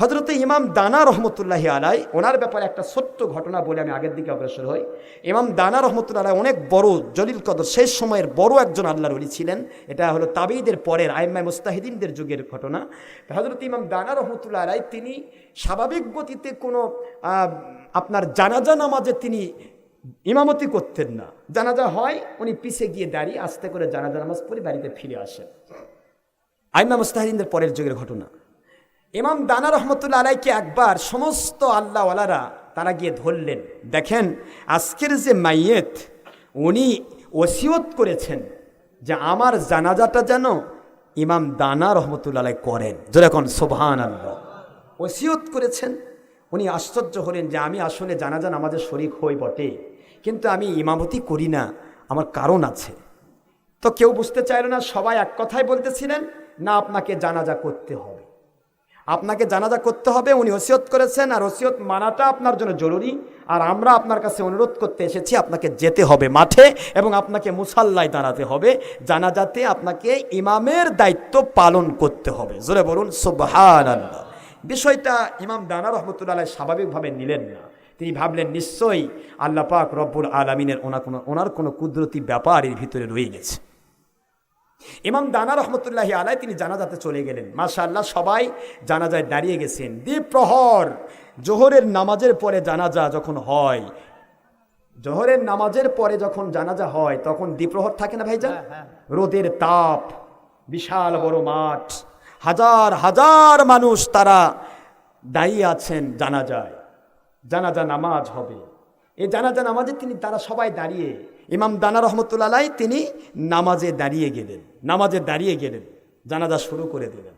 হজরত ইমাম দানা রহমতুল্লাহ আলাই, ওনার ব্যাপারে একটা সত্য ঘটনা বলে আমি আগের দিকে অগ্রসর হই। ইমাম দানা রহমতুল্লাহ আলাই অনেক বড় জলিল কদর শেষ সময়ের বড় একজন আল্লাহর অলি ছিলেন। এটা হলো তাবিদের পরের আইম্মাই মুস্তাহিদিনদের যুগের ঘটনা। হজরত ইমাম দানা রহমতুল্লাহ আলাই, তিনি স্বাভাবিক গতিতে কোনো আপনার জানাজা নামাজে তিনি ইমামতি করতেন না। জানাজা হয়, উনি পিছে গিয়ে দাঁড়িয়ে আস্তে করে জানাজা নামাজ পড়ে বাড়িতে ফিরে আসেন। আইমা মুস্তাহিদিনদের পরের যুগের ঘটনা। ইমাম দানা রহমতুল্লা আলাইকে একবার সমস্ত আল্লাহওয়ালারা তারা গিয়ে ধরলেন। দেখেন, আজকের যে মাইয়েত, উনি ওসিয়ত করেছেন যে আমার জানাজাটা যেন ইমাম দানা রহমতুল্লা আলাই করেন। যেরকম সোভান আল্লাহ ওসিয়ত করেছেন, উনি আশ্চর্য হলেন যে আমি আসলে জানাজা আমাদের শরিক হই বটে, কিন্তু আমি ইমামতি করি না, আমার কারণ আছে। তো কেউ বুঝতে চাইল না, সবাই এক কথাই বলতেছিলেন, না, আপনাকে জানাজা করতে হবে। আপনাকে জানাজা করতে হবে, উনি ওসিয়ত করেছেন, আর ওসিয়ত মানাটা আপনার জন্য জরুরি। আর আমরা আপনার কাছে অনুরোধ করতে এসেছি, আপনাকে যেতে হবে মাঠে এবং আপনাকে মুসাল্লায় দাঁড়াতে হবে। জানাজাতে আপনাকে ইমামের দায়িত্ব পালন করতে হবে। জোরে বলুন সুবহান আল্লাহ বিষয়টা ইমাম দানা রহমতুল্লাহ স্বাভাবিকভাবে নিলেন না। তিনি ভাবলেন, নিশ্চয়ই আল্লাহ পাক রব্বুল আলমিনের ওনার কোনো ওনার কোনো কুদরতি ব্যাপার এর ভিতরে রয়ে গেছে। ইমাম দানা রহমতুল্লাহি আলাই তিনি জানাজাতে চলে গেলেন। মাশাআল্লাহ সবাই জানাজায় দাঁড়িয়ে গেছেন। দ্বীপ্রহর জোহরের নামাজের পরে জানাজা যখন হয় জোহরের নামাজের পরে যখন জানাজা হয় তখন দ্বীপ্রহর থাকে না ভাইজান? রোদের তাপ বিশাল বড় মাঠ। হাজার হাজার মানুষ তারা দাঁড়িয়ে আছেন জানাজায়। জানাজা নামাজ হবে। এই জানাজা নামাজে তিনি তারা সবাই দাঁড়িয়ে ইমাম দানা রহমতুল্লাহ তিনি নামাজে দাঁড়িয়ে গেলেন, নামাজে দাঁড়িয়ে গেলেন, জানাজা শুরু করে দিলেন।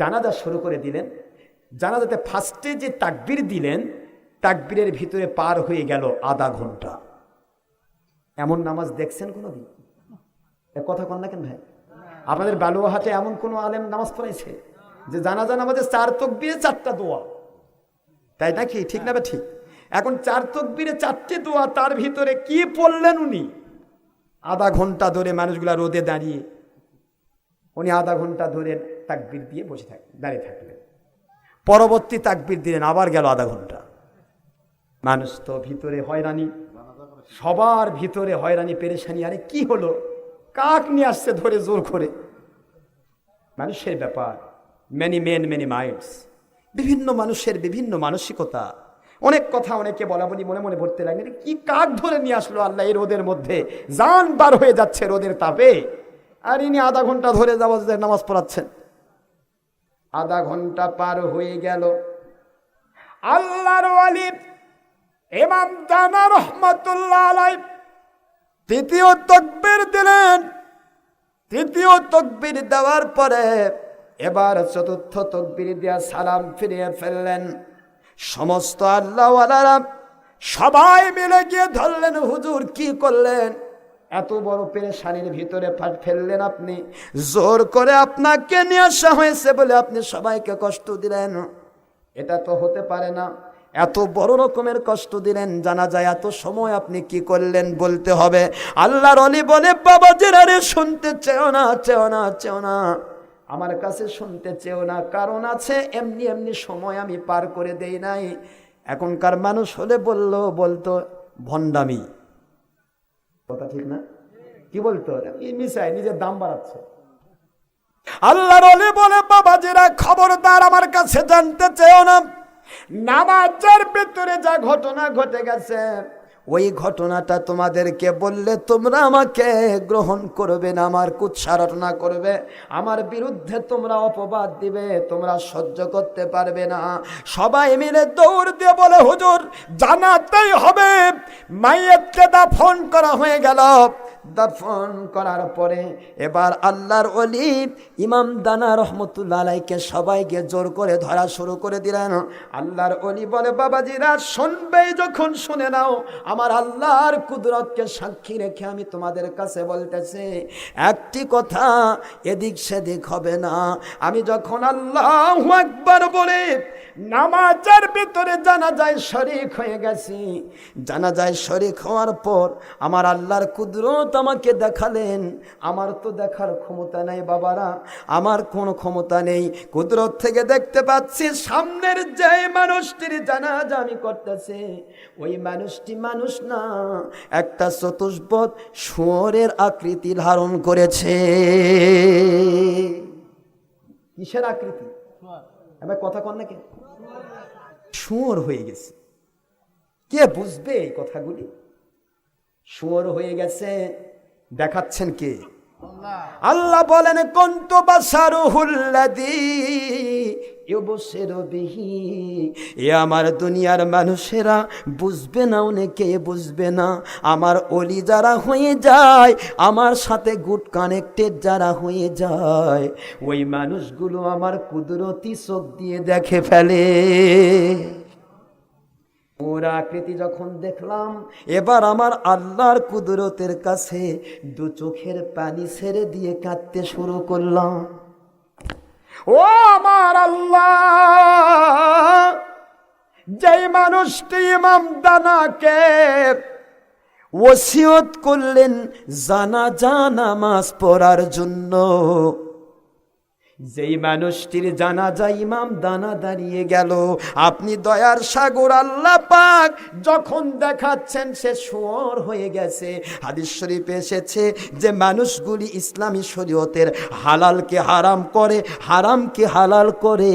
জানাজা শুরু করে দিলেন, জানাজাতে ফার্স্টে যে তাকবির দিলেন, তাকবীরের ভিতরে পার হয়ে গেল আধা ঘণ্টা। এমন নামাজ দেখছেন কোনোদিন? এ কথা কন না কেন ভাই? আপনাদের বালুয়াহাটে এমন কোনো আলেম নামাজ পড়াইছে যে জানাজা নামাজে চার তকবিরে চারটা দোয়া? তাই নাকি? ঠিক না ঠিক? এখন চার তকবিরে চারটে দোয়া তার ভিতরে কি পড়লেন উনি? আধা ঘণ্টা ধরে মানুষগুলা রোদে দাঁড়িয়ে উনি আধা ঘণ্টা ধরে তাকবির দিয়ে বসে থাকলেন দাঁড়িয়ে থাকলেন। পরবর্তী তাকবির দিলেন, আবার গেল আধা ঘণ্টা। মানুষ তো ভিতরে হয়রানি, সবার ভিতরে হয়রানি, পেরেশানি। আরে কি হলো? কাক নিয়ে আসছে ধরে জোর করে। মানুষের ব্যাপার মেনি মেন মেনি মাইন্ডস বিভিন্ন মানুষের বিভিন্ন মানসিকতা। অনেক কথা অনেকে বলা বলি মনে মনে ভরতে লাগে কি কাক ধরে নিয়ে আসলো আল্লাহ এই রোদের মধ্যে? জান বার হয়ে যাচ্ছে রোদের তাপে। আর ইনি আধা ঘণ্টা ধরে যাওয়া নামাজ পড়াচ্ছেন। আধা ঘণ্টা পার হয়ে গেল। আল্লাহর ওয়ালি ইমাম দানা রহমতুল্লাহ আলাই তৃতীয় তকবীর দিলেন। তৃতীয় তকবীর দেওয়ার পরে এবার চতুর্থ তকবীর দিয়া সালাম ফিরিয়ে ফেললেন। সমস্ত আল্লাহওয়ালারা সবাই মিলে গিয়ে ধরলেন, হুজুর, কি করলেন? এত বড় পেরেশানির ভিতরে ফাট ফেললেন আপনি। জোর করে আপনাকে নিয়ে আসা হয়েছে বলে আপনি সবাইকে কষ্ট দিলেন। এটা তো হতে পারে না। এত বড় রকমের কষ্ট দিলেন, জানা যায় এত সময় আপনি কি করলেন বলতে হবে। আল্লাহর অলি বলে বাবা জেরারে শুনতে চেও না চেও না চেও না। আমার কাছে শুনতে চেও না, কারণ আছে এমনি এমনি সময় আমি পার করে দেই নাই। এখনকার মানুষ হলে বলল, বলতো, ভণ্ডামি। কথা ঠিক না? কি বলতো? মিশাই নিজের দাম বাড়াচ্ছে। আল্লাহর অলি বলে, বাবাজিরা, খবরদার, আমার কাছে জানতে চেও না। নামাজের ভেতরে যা ঘটনা ঘটে গেছে ওই ঘটনাটা তোমাদেরকে বললে তোমরা আমাকে গ্রহণ করবে না, আমার কুৎসারটনা করবে, আমার বিরুদ্ধে তোমরা অপবাদ দিবে, তোমরা সহ্য করতে পারবে না। সবাই মিলে দৌড় দিয়ে বলে, হুজুর, জানাতেই হবে। মাইয়াতকে দাফন করা হয়ে গেল। দাফন করার পরে এবার আল্লাহর অলি ইমাম দানা রহমতুল্লাহ আলাইকে সবাইকে জোর করে ধরা শুরু করে দিলেন। আল্লাহর অলি বলে, বাবাজিরা, শুনবে, যখন শুনে নাও, আমার আল্লাহর কুদরতকে সাক্ষী রেখে আমি তোমাদের কাছে বলতেছি, একটি কথা এদিক সেদিক হবে না। আমি যখন আল্লাহ একবার বলে নামাজের ভিতরে জানা যায় শরিক হয়ে গেছি জানা যায় শরিক হওয়ার পর আমার আল্লাহর কুদরত আমাকে দেখালেন। আমার তো দেখার ক্ষমতা নেই বাবারা। আমার কোনো ক্ষমতা নেই। কুদরত থেকে দেখতে পাচ্ছি সামনের যে মানুষটির জানাজা আমি করতেছে, ওই মানুষটি মানুষ না, একটা চতুষ্পদ শুয়োরের আকৃতি ধারণ করেছে। কিসের আকৃতি? এবার কথা কন না কে শুয়োর হয়ে গেছে। কে বুঝবে এই কথাগুলি? শুয়োর হয়ে গেছে। দেখাচ্ছেন কে? আল্লাহ বলেন, কন্ত বাসারুহুল্লাদি এ আমার দুনিয়ার মানুষেরা বুঝবে না, অনেকে বুঝবে না। আমার অলি যারা হয়ে যায়, আমার সাথে গুড কানেক্টেড যারা হয়ে যায়, ওই মানুষগুলো আমার কুদরতি চোখ দিয়ে দেখে ফেলে। ওর আকৃতি যখন দেখলাম, এবার আমার আল্লাহর কুদরতের কাছে দু চোখের পানি ছেড়ে দিয়ে কাঁদতে শুরু করলাম। ও আমার আল্লাহ, যেই মানুষটি ইমাম দানাকে ওসিয়ত করলেন জানা জানামাজ পড়ার জন্য যেই মানুষটির জানাজা ইমাম দানা দাঁড়িয়ে গেল, আপনি দয়ার সাগর আল্লাহ পাক যখন দেখাচ্ছেন সে শুয়োর হয়ে গেছে। হাদিস শরীফে এসেছে যে মানুষগুলি ইসলামী শরীয়তের হালালকে হারাম করে, হারামকে হালাল করে,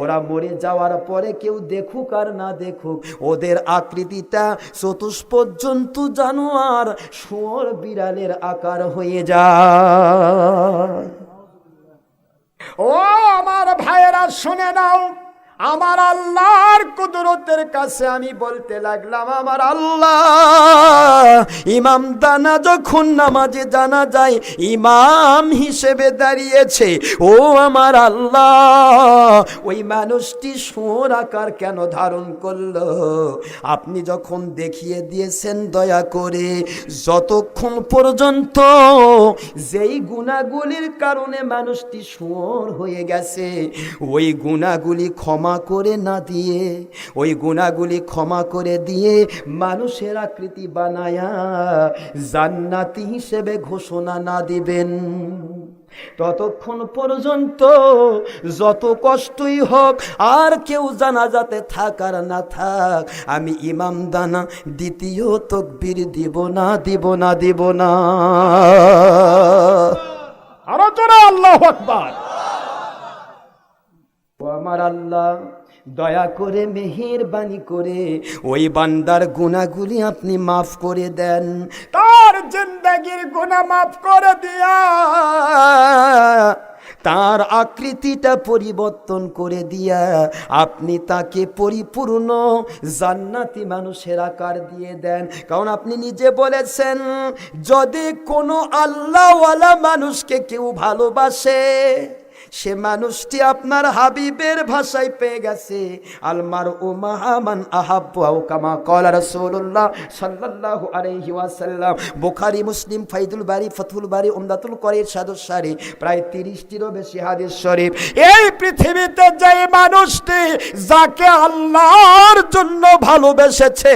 ওরা মরে যাওয়ার পরে কেউ দেখুক আর না দেখুক, ওদের আকৃতিটা চতুষ্পদ জন্তু জানোয়ার শুয়োর বিড়ালের আকার হয়ে যায়। ও আমার ভাইয়েরা শুনে নাও। আমার আল্লাহর কুদরতের কাছে আমি বলতে লাগলাম, আমার আল্লাহ ইমাম দানা যখন নামাজে জানা যায়, ইমাম হিসেবে দাঁড়িয়েছে, ও আমার আল্লাহ, ওই মানুষটি সোর আকার কেন ধারণ করল? আপনি যখন দেখিয়ে দিয়েছেন দয়া করে, যতক্ষণ পর্যন্ত যেই গুণাগুলির কারণে মানুষটি সোর হয়ে গেছে, ওই গুণাগুলি ক্ষমা করে না দিয়ে, ওই গুণাগুলি ক্ষমা করে দিয়ে মানুষের আকৃতি বানায়া জান্নাতি হিসেবে ঘোষণা না দিবেন। ততক্ষণ পর্যন্ত যত কষ্টই হোক, আর কেউ জানা যাতে থাক আর না থাক, আমি ইমাম দানা দ্বিতীয় তকবির দিব না দিব না দিব না। আরও আল্লাহ আকবার। আমার আল্লাহ, দয়া করে মেহেরবানি করে ওই বান্দার গুণাগুলি আপনি মাফ করে দেন। তার জিন্দগির গুণা মাফ করে দিয়া, তার আকৃতিটা পরিবর্তন করে দিয়া আপনি তাকে পরিপূর্ণ জান্নাতি মানুষের আকার দিয়ে দেন। কারণ আপনি নিজে বলেছেন, যদি কোনো আল্লাহওয়ালা মানুষকে কেউ ভালোবাসে সে মানুষটি আপনার হাবিবের ভাষায় পেয়ে গেছে। আলমার ও মাহামান আহাব্বাউ কামা কলা রাসূলুল্লাহ সাল্লাল্লাহু আলাইহি ওয়াসাল্লাম। বুখারী, মুসলিম, ফাইদুল বাড়ি ফতুল বারি, উমদাতুল করির সাদুস সারি প্রায় তিরিশটিরও বেশি হাদিস শরীফ। এই পৃথিবীতে যে মানুষটি যাকে আল্লাহর জন্য ভালোবেসেছে,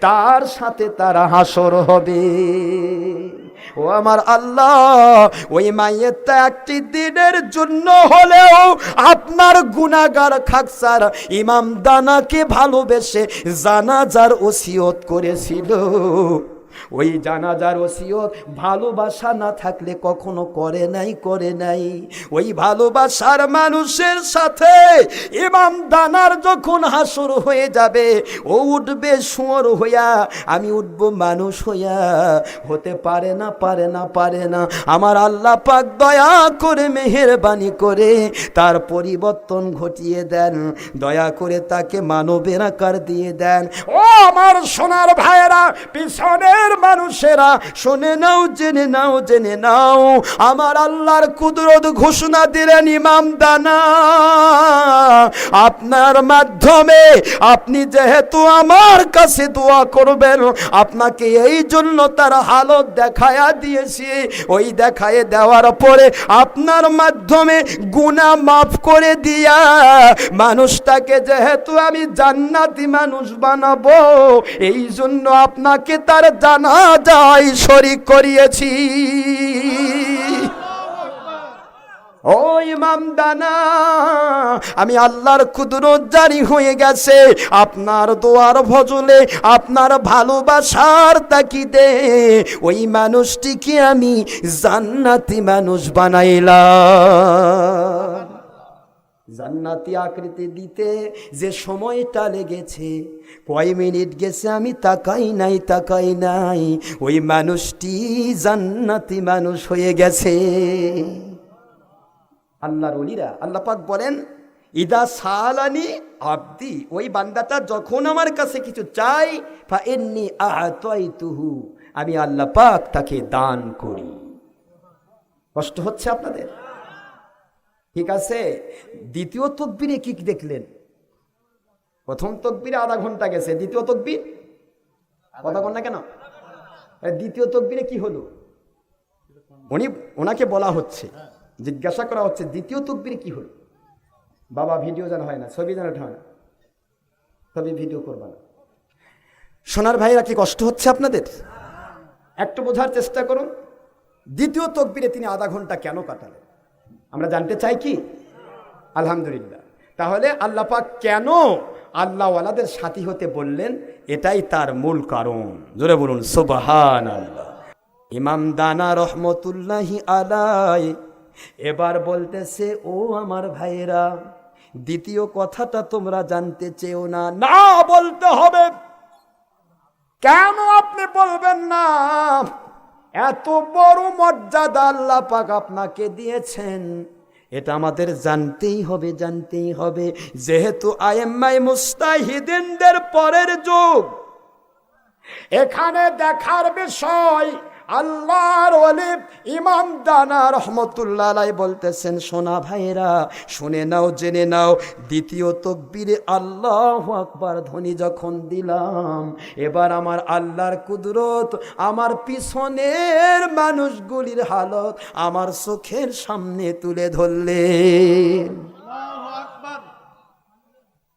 তার সাথে তারা হাসর হবে। ও আমার আল্লাহ, ওই মাইয়েরটা একটি দিনের জন্য হলেও আপনার গুনাগার খাকসার ইমাম দানাকে ভালোবেসে জানাজার ওসিয়ত করেছিল। ওই জানাজার ওসিয়ত ভালোবাসা না থাকলে কখনো করে নাই করে নাই। ওই ভালোবাসার মানুষের সাথে ইমাম দানার যখন হাসর হয়ে যাবে, ও উঠবে শুয়োর হইয়া, আমি উঠবো মানুষ হইয়া। হতে পারে না পারে না পারে না। আমার আল্লাহ পাক দয়া করে মেহেরবানি করে তার পরিবর্তন ঘটিয়ে দেন। দয়া করে তাকে মানবের আকার দিয়ে দেন। ও আমার সোনার ভাইয়েরা, পিছনে গ্রামের মানুষেরা, শুনে নাও, জেনে নাও জেনে নাও, আমার আল্লাহর কুদরত ঘোষণা দিলেন ইমাম দানা। আপনার মাধ্যমে আপনি যেহেতু আমার কাছে দোয়া করবেন, আপনাকে এই জন্য তার হালত দেখায়া দিয়েছি। ওই দেখায় দেওয়ার পরে আপনার মাধ্যমে গুণা মাফ করে দিয়া মানুষটাকে যেহেতু আমি জান্নাতি মানুষ বানাবো, এই জন্য আপনাকে তার জানা যায়, শরিক করিয়েছি। ও ইমাম দানা, আমি আল্লাহর কুদরত জারি হয়ে গেছে। আপনার দোয়ার ভজলে আপনার ভালোবাসার তাকিদে ওই মানুষটিকে আমি জান্নাতি মানুষ বানাইলাম। জান্নাতি আকৃতি দিতে যে সময়টা লেগেছে। কয় মিনিট গেছে আমি তাকাই নাই তাকাই নাই। ওই মানুষটি জান্নাতি মানুষ হয়ে গেছে। আল্লাহর অলিরা আল্লাহ পাক বলেন, ইদা সালানি আব্দি ওই বান্দাটা যখন আমার কাছে কিছু চাই ফা এমনি আহতাইতুহু আমি আল্লাহ পাক তাকে দান করি। কষ্ট হচ্ছে আপনাদের? ঠিক আছে? দ্বিতীয় তকবিরে কি দেখলেন? প্রথম তকবিরে আধা ঘণ্টা গেছে। দ্বিতীয় তকবির? কথা কন না কেন? দ্বিতীয় তকবিরে কি হলো? উনি ওনাকে বলা হচ্ছে জিজ্ঞাসা করা হচ্ছে দ্বিতীয় তকবিরে কি হলো? বাবা ভিডিও যেন হয় না ছবি যেন হয় না। ছবি ভিডিও করবা না। সোনার ভাইরা কি কষ্ট হচ্ছে আপনাদের? একটু বোঝার চেষ্টা করুন। দ্বিতীয় তকবিরে তিনি আধা ঘণ্টা কেন কাটালেন? আমরা জানতে চাই কি? আলহামদুলিল্লাহ। তাহলে আল্লাহ পাক কেন আল্লাহওয়ালাদের সাথী হতে বললেন? এটাই তার মূল কারণ। জোরে বলুন সুবাহান আল্লাহ ইমাম দানা রহমতুল্লাহি আলাই এবার বলতেছে, ও আমার ভাইয়েরা, দ্বিতীয় কথাটা তোমরা জানতে চেও না। না বলতে হবে। কেন আপনি বলবেন না? এত বড় মর্যাদা আল্লাহ পাক আপনাকে দিয়েছেন। এটা আমাদের জানতেই হবে জানতেই হবে। যেহেতু আইএমআই মুস্তাহিদিনদের পরের যুগ, এখানে দেখার বিষয় আল্লাহর অলিপ ইমাম দানা রহমতুল্লাহ বলতেছেন সোনা ভাইরা, শুনে নাও, জেনে নাও, দ্বিতীয় তকবিরে আল্লাহ আকবার ধ্বনি যখন দিলাম, এবার আমার আল্লাহর কুদরত, আমার পিছনের মানুষগুলির হালত আমার চোখের সামনে তুলে ধরলেন।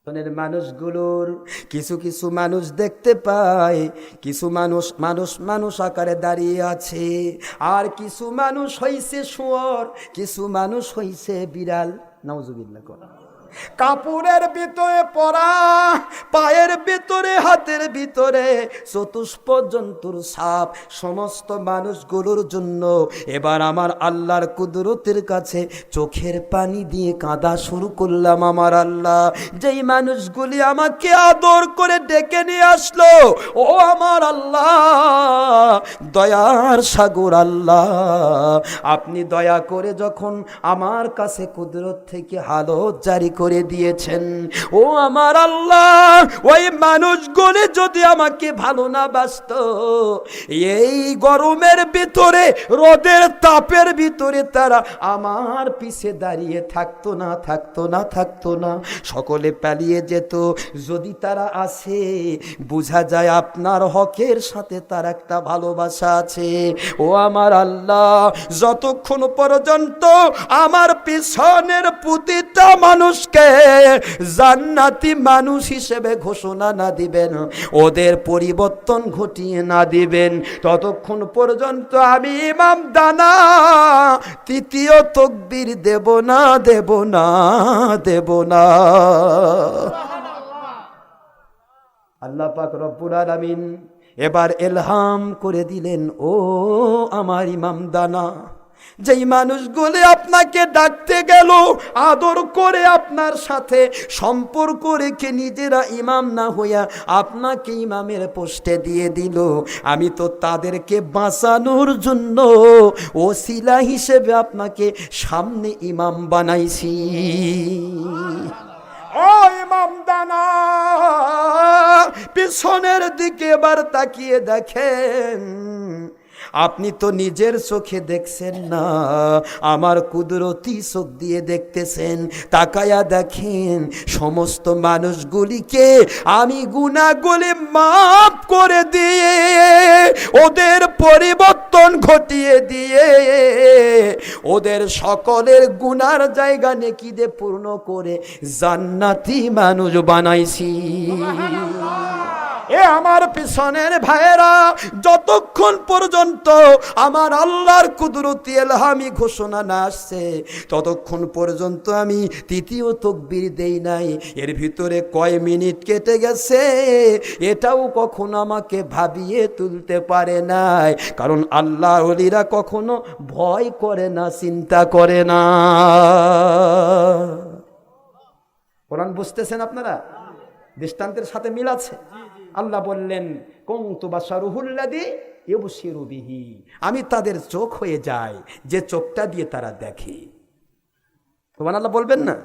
মানুষগুলোর কিছু কিছু মানুষ দেখতে পাই কিছু মানুষ মানুষ মানুষ আকারে দাঁড়িয়ে আছে। আর কিছু মানুষ হইছে শুয়োর, কিছু মানুষ হইছে বিড়াল। নজুবিল্লা করা কাপড়ের ভিতরে পরা, পায়ের ভিতরে, হাতের ভিতরে চতুষ্প জন্তুর সাপ, সমস্ত মানুষগুলোর জন্য এবার আমার আল্লাহর কুদরতের কাছে চোখের পানি দিয়ে কাঁদা শুরু করলাম আমার আল্লাহ। যেই মানুষগুলি আমাকে আদর করে ডেকে নিয়ে আসলো, ও আমার আল্লাহ, দয়ার সাগর আল্লাহ, আপনি দয়া করে যখন আমার কাছে কুদরত থেকে হালত জারি করে দিয়েছেন। ও আমার আল্লাহ, ওই মানুষগুলি যদি আমাকে ভালো না বাসত, এই গরমের ভিতরে, রোদের তাপের ভিতরে তারা আমার পিছে দাঁড়িয়ে থাকতো না থাকতো না থাকতো না। সকলে পালিয়ে যেত। যদি তারা আসে, বোঝা যায় আপনার হকের সাথে তার একটা ভালোবাসা আছে। ও আমার আল্লাহ, যতক্ষণ পর্যন্ত আমার পিছনের প্রতিটা মানুষকে জান্নাতি মানুষ হিসেবে ঘোষণা না দিবেন, ওদের পরিবর্তন ঘটিয়ে না দিবেন। ততক্ষণ পর্যন্ত আমি ইমাম দানা, তৃতীয় তকবির দেব না দেব না দেব না। আল্লাহ পাক রব্বুল আলামিন এবার এলহাম করে দিলেন, ও আমার ইমাম দানা। যেই মানুষগুলি আপনাকে ডাকতে গেল, আদর করে আপনার সাথে সম্পর্ক রেখে নিজেরা ইমাম না হইয়া আপনাকে ইমামের পোস্টে দিয়ে দিল। আমি তো তাদেরকে বাঁচানোর জন্য ওসিলা হিসেবে আপনাকে সামনে ইমাম বানাইছি। ও ইমাম পিছনের দিকে এবার তাকিয়ে দেখেন। আপনি তো নিজের চোখে দেখছেন না আমার কুদরতি চোখ দিয়ে দেখতেছেন। তাকায়া দেখেন সমস্ত মানুষগুলিকে আমি গুণাগুলি মাফ করে দিয়ে ওদের পরিবর্তন ঘটিয়ে দিয়ে ওদের সকলের গুনার জায়গা নেকিদে পূর্ণ করে জান্নাতি মানুষ বানাইছি। এ আমার পিছনের ভাইয়েরা যতক্ষণ পর্যন্ত আমার আল্লাহর কুদরতি এলহামি ঘোষণা না আসছে। ততক্ষণ পর্যন্ত আমি তৃতীয় তকবির দেই নাই। এর ভিতরে কয় মিনিট কেটে গেছে, এটাও কখনো আমাকে ভাবিয়ে তুলতে পারে নাই। কারণ আল্লাহ অলিরা কখনো ভয় করে না, চিন্তা করে না। কোরআন বুঝতেছেন আপনারা? দৃষ্টান্তের সাথে মিল আছে? আল্লাহ বললেন কৌতু বা সরুহুল্লাদি বিহি, আমি তাদের চোখ হয়ে যাই, যে চোখটা দিয়ে তারা দেখে। তোমার আল্লাহ বলবেন না?